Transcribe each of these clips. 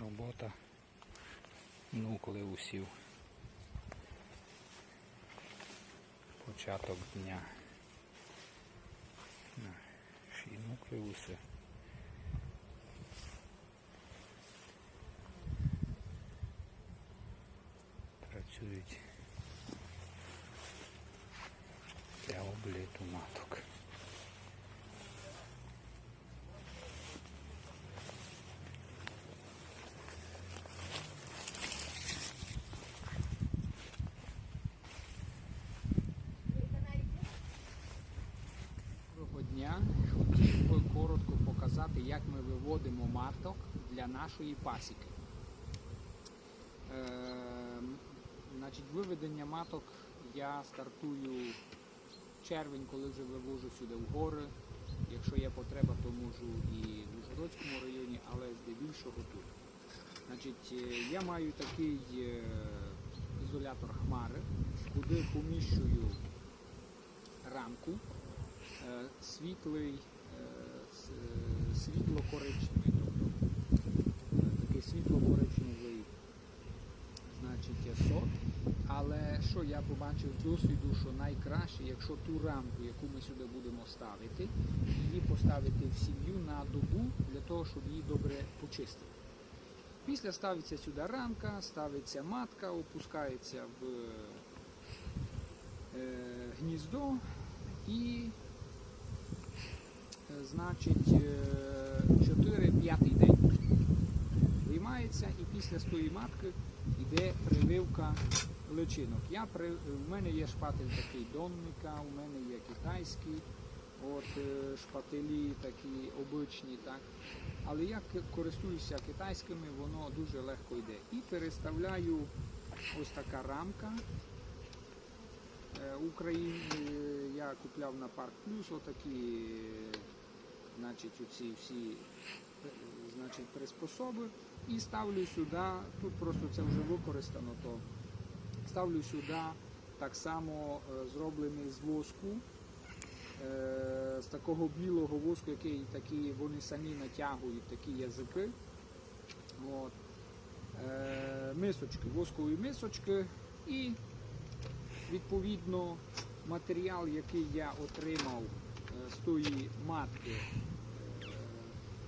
робота нуклеусів. Початок дня. На, ще й нуклеуси. Працюють для обліту маток. Доброго дня. Хотів би коротко показати, як ми виводимо маток для нашої пасіки. Е, значить, виведення маток я стартую в червень, коли вже вивожу сюди в гори. Якщо є потреба, то можу і в Ужгородському районі, але здебільшого тут. Значить, е, я маю такий е, ізолятор хмари, куди поміщую рамку е, світлий, світло-коричневий, тобто е, такий світло-коричневий значить, сорт. Але що я побачив з досвіду, що найкраще, якщо ту рамку, яку ми сюди будемо ставити, її поставити в сім'ю на добу для того, щоб її добре почистити. Після ставиться сюди рамка, ставиться матка, опускається в е, гніздо і значить 4-5 день виймається і після з матки йде прививка личинок. Я. У мене є шпатель такий донника, у мене є китайський, от е, шпателі такі обичні, так. Але я користуюся китайськими, воно дуже легко йде. І переставляю ось така рамка. Е, Україн е, я купляв на Парк Плюс отакі, е, значить, оці всі значить, приспособи. І ставлю сюди, тут просто це вже використано, то ставлю сюди так само е, зроблений з воску, е, з такого білого воску, який такі, вони самі натягують такі язики. От. Е, Мисочки, воскові мисочки і відповідно матеріал, який я отримав з тої матки,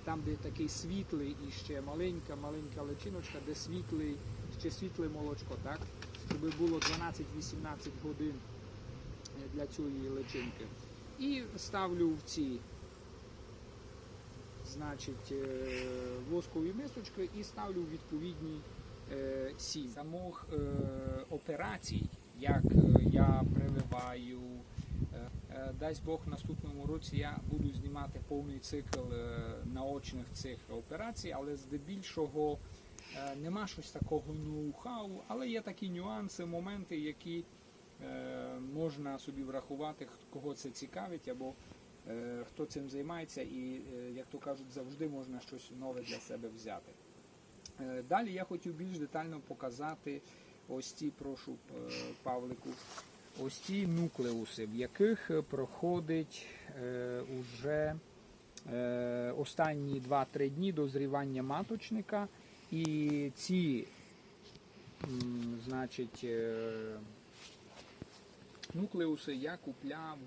там, де такий світлий і ще маленька, маленька личиночка, де світлий, ще світле молочко, так? Щоб було 12-18 годин е, для цієї личинки. І ставлю в ці значить, е, воскові мисочки і ставлю відповідні е, сі. Самих операцій, як я прививаю, дасть Бог в наступному році я буду знімати повний цикл е, наочних цих операцій, але здебільшого е, нема щось такого ноу-хау, але є такі нюанси, моменти, які е, можна собі врахувати, кого це цікавить, або е, хто цим займається, і, е, як то кажуть, завжди можна щось нове для себе взяти. Е, Далі я хотів більш детально показати ось ці, прошу е, Павлику, ось ці нуклеуси, в яких е, проходить е, уже е, останні 2-3 дні дозрівання маточника. І ці, м, значить, е, нуклеуси я купляв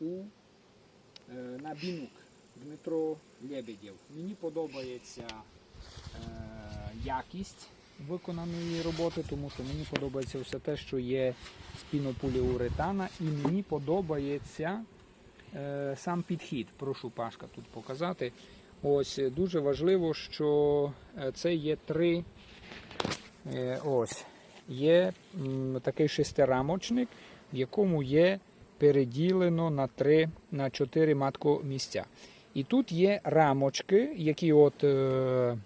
у, е, на бінук Дмитро Лебедєв. Мені подобається е, якість виконаної роботи, тому що мені подобається все те, що є з пінополіуретана, і мені подобається е, сам підхід. Прошу Пашка тут показати. Ось е, дуже важливо, що е, це є три. е, Ось є м, такий шестирамочник, в якому є переділено на три, на чотири матко місця. І тут є рамочки, які от е,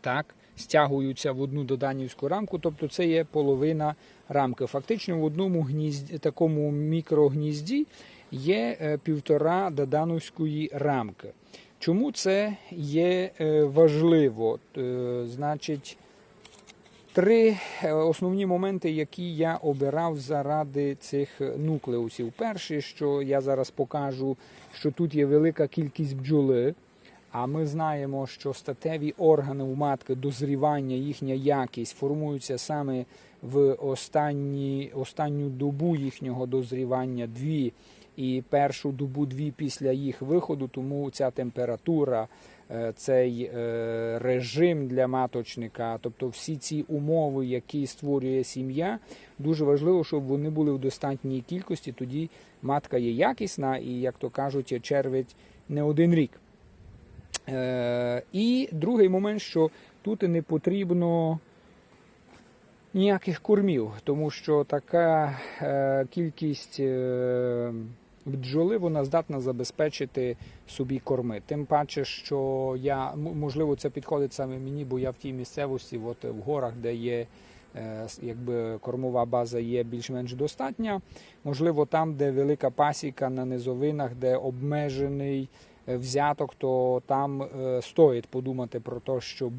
так, стягуються в одну доданівську рамку, тобто це є половина рамки. Фактично в одному гнізді, такому мікрогнізді є е, півтора додановської рамки. Чому це є е, важливо? Е, Значить, три основні моменти, які я обирав заради цих нуклеусів. Перше, що я зараз покажу, що тут є велика кількість бджоли. А ми знаємо, що статеві органи у матки, дозрівання, їхня якість формуються саме в останні, останню добу їхнього дозрівання дві і першу добу дві після їх виходу, тому ця температура, е, цей е, режим для маточника, тобто всі ці умови, які створює сім'я, дуже важливо, щоб вони були в достатній кількості. Тоді матка є якісна і, як то кажуть, червить не один рік. Е, і другий момент, що тут не потрібно ніяких кормів, тому що така е, кількість е, бджоли вона здатна забезпечити собі корми. Тим паче, що я можливо це підходить саме мені, бо я в тій місцевості, от в горах, де є. Якби кормова база є більш-менш достатня, можливо, там, де велика пасіка на низовинах, де обмежений взяток, то там е, стоїть подумати про те, щоб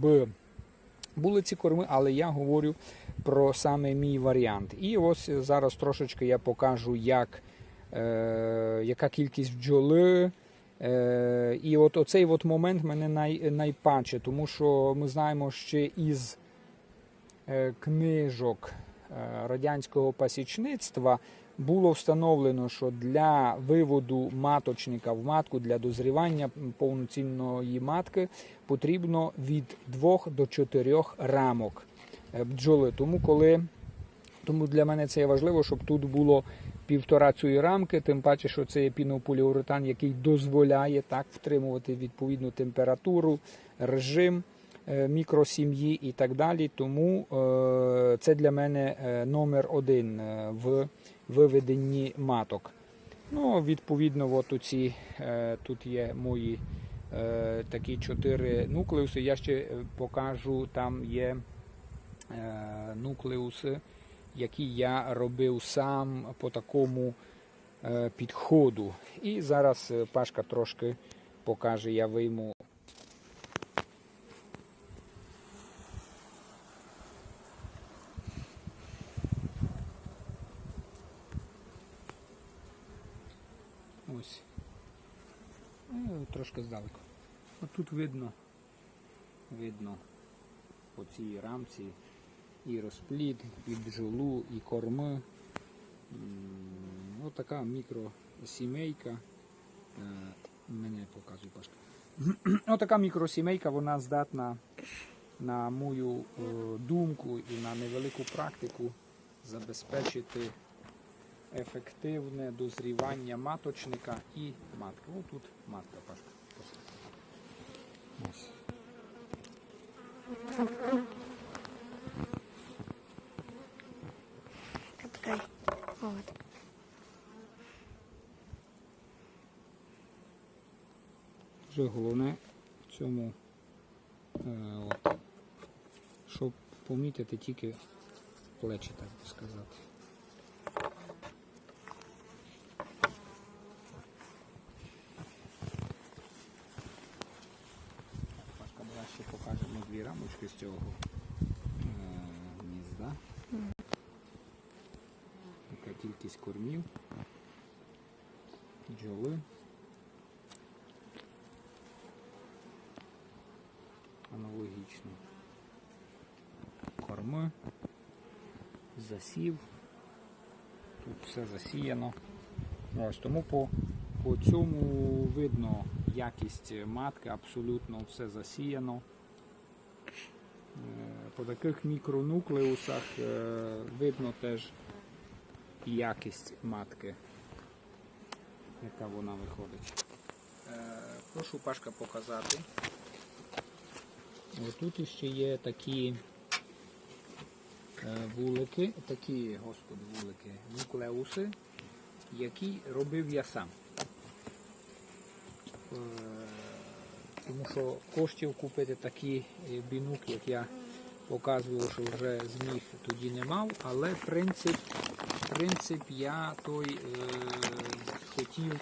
були ці корми, але я говорю про саме мій варіант. І ось зараз трошечки я покажу, як, е, яка кількість бджоли. Е, і от оцей от момент мене най, найпаче, тому що ми знаємо ще із е, книжок е, радянського пасічництва було встановлено, що для виводу маточника в матку для дозрівання повноцінної матки потрібно від 2 до 4 рамок е, бджоли. Тому коли тому для мене це є важливо, щоб тут було півтора цієї рамки, тим паче, що це є пінополіуретан, який дозволяє так втримувати відповідну температуру, режим е, мікросім'ї і так далі. Тому е, це для мене номер один в виведенні маток. Ну, відповідно, от оці, е, тут є мої е, такі чотири нуклеуси. Я ще е, покажу, там є нуклеуси, які я робив сам по такому підходу. І зараз Пашка трошки покаже, я вийму. Ось. Е, Трошки здалеку. От тут видно, видно по цій рамці і розплід, і бджолу, і корми. Ось така мікросімейка. Е, Мене показує Пашка. Ось така мікросімейка, вона здатна, на мою е, думку і на невелику практику забезпечити ефективне дозрівання маточника і матки. Ось тут матка Пашка. Дуже головне в цьому, е, щоб помітити тільки плечі, так би сказати. Пашка давай ще покажемо дві рамочки з цього е, гнізда. Яка кількість кормів, бджоли. аналогічно. Корми, засів. Тут все засіяно. Ось тому по, по цьому видно якість матки, абсолютно все засіяно. Е, По таких мікронуклеусах е, видно теж якість матки, яка вона виходить. Е, Прошу Пашка показати. Ось Тут ще є такі вулики, такі, господи, вулики, нуклеуси, які робив я сам. Тому що коштів купити такі е, бінук, як я показував, що вже зміг тоді не мав, але принцип, принцип я той е, хотів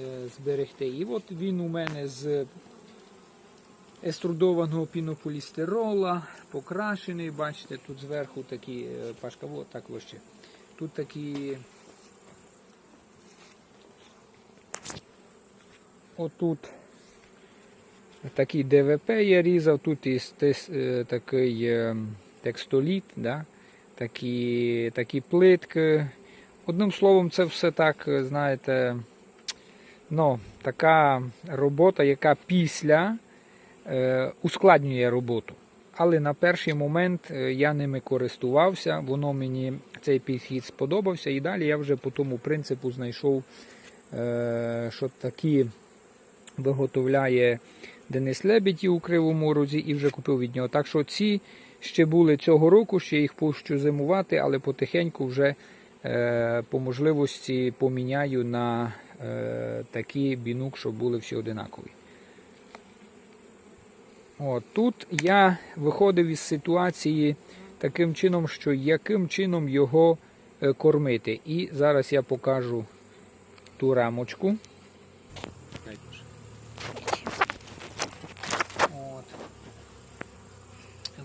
е, зберегти. І от він у мене з еструдованого пінополістирола, покрашений, бачите, тут зверху такі, е, пашка, от так вище. Тут такі. Отут Такий ДВП я різав, тут і е, такий е, текстоліт, да? такі, такі плитки. Одним словом, це все так, е, знаєте, ну, така робота, яка після е, ускладнює роботу. Але на перший момент я ними користувався, воно мені цей підхід сподобався, і далі я вже по тому принципу знайшов, е, що такі виготовляє Денис Лебедів у Кривому Розі і вже купив від нього. Так що ці ще були цього року, ще їх пущу зимувати, але потихеньку вже е, по можливості поміняю на е, такі бінук, щоб були всі одинакові. От, тут я виходив із ситуації таким чином, що яким чином його е, кормити. І зараз я покажу ту рамочку. От.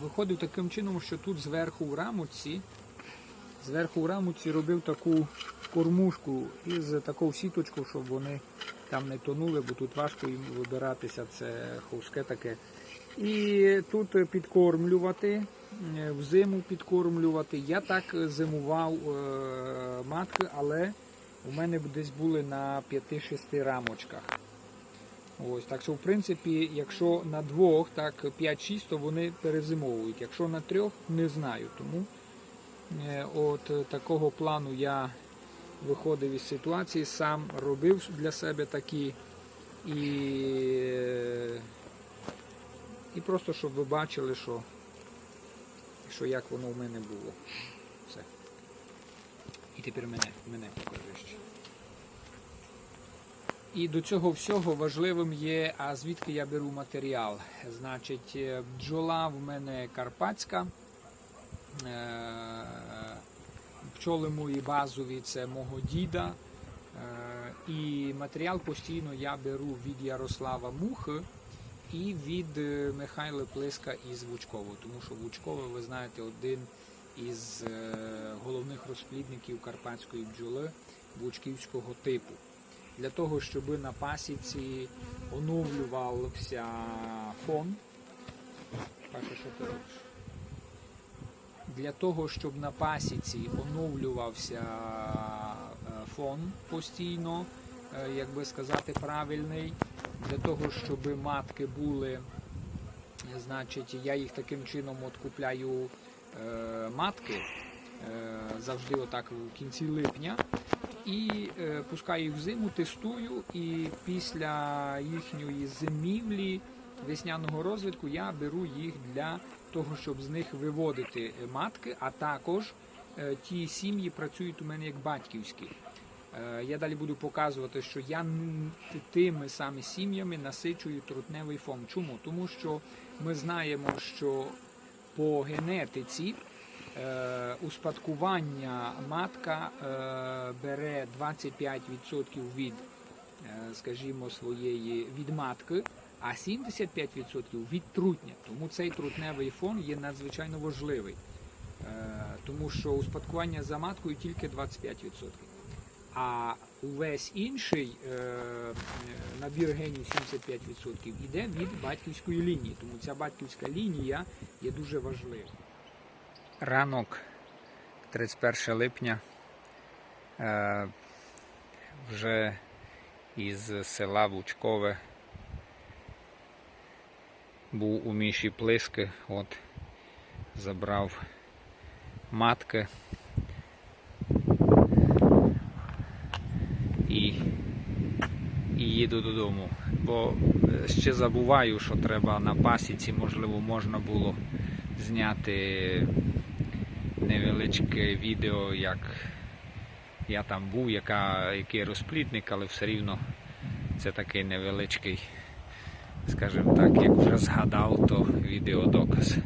Виходив таким чином, що тут зверху в рамочці, зверху в рамочці робив таку кормушку із таку сіточку, щоб вони там не тонули, бо тут важко їм вибиратися, це ховське таке. І тут підкормлювати, е, взиму підкормлювати. Я так зимував е, матки, але у мене десь були на 5-6 рамочках. Ось, так що, в принципі, якщо на двох, так 5-6, то вони перезимовують. Якщо на трьох, не знаю. Тому е, от такого плану я виходив із ситуації, сам робив для себе такі і, і просто щоб ви бачили, що, що як воно в мене було. Все. І тепер мене, мене покажи ще. І до цього всього важливим є, а звідки я беру матеріал. Значить, е, бджола в мене карпатська. Е, Пчоли мої базові це мого діда. Е, І матеріал постійно я беру від Ярослава Мухи і від Михайла Плиска із Вучково. Тому що Вучково, ви знаєте, один із головних розплідників карпатської бджоли вучківського типу для того, щоб на пасіці оновлювався фон. Паша, що ти робиш? Для того, щоб на пасіці оновлювався е, фон постійно, е, як би сказати, правильний, для того, щоб матки були, значить, я їх таким чином от купляю е, матки завжди отак в кінці липня і е, пускаю їх в зиму, тестую, і після їхньої зимівлі весняного розвитку я беру їх для того, щоб з них виводити матки, а також е, ті сім'ї працюють у мене як батьківські. Е, Я далі буду показувати, що я тими саме сім'ями насичую трутневий фон. Чому? Тому що ми знаємо, що по генетиці успадкування матка е, бере 25% від, е, скажімо, своєї від матки, а 75% від трутня. Тому цей трутневий фон є надзвичайно важливий, е, тому що успадкування за маткою тільки 25%. А увесь інший е, е, набір генів 75% йде від батьківської лінії. Тому ця батьківська лінія є дуже важлива. Ранок 31 липня. Е, вже із села Вучкове був у Міші Плиски, от забрав матки. І, і їду додому. Бо е, ще забуваю, що треба на пасіці, можливо, можна було зняти невеличке відео, як я там був, яка, який розплідник, але все рівно це такий невеличкий, скажімо так, як вже згадав, то відеодоказ.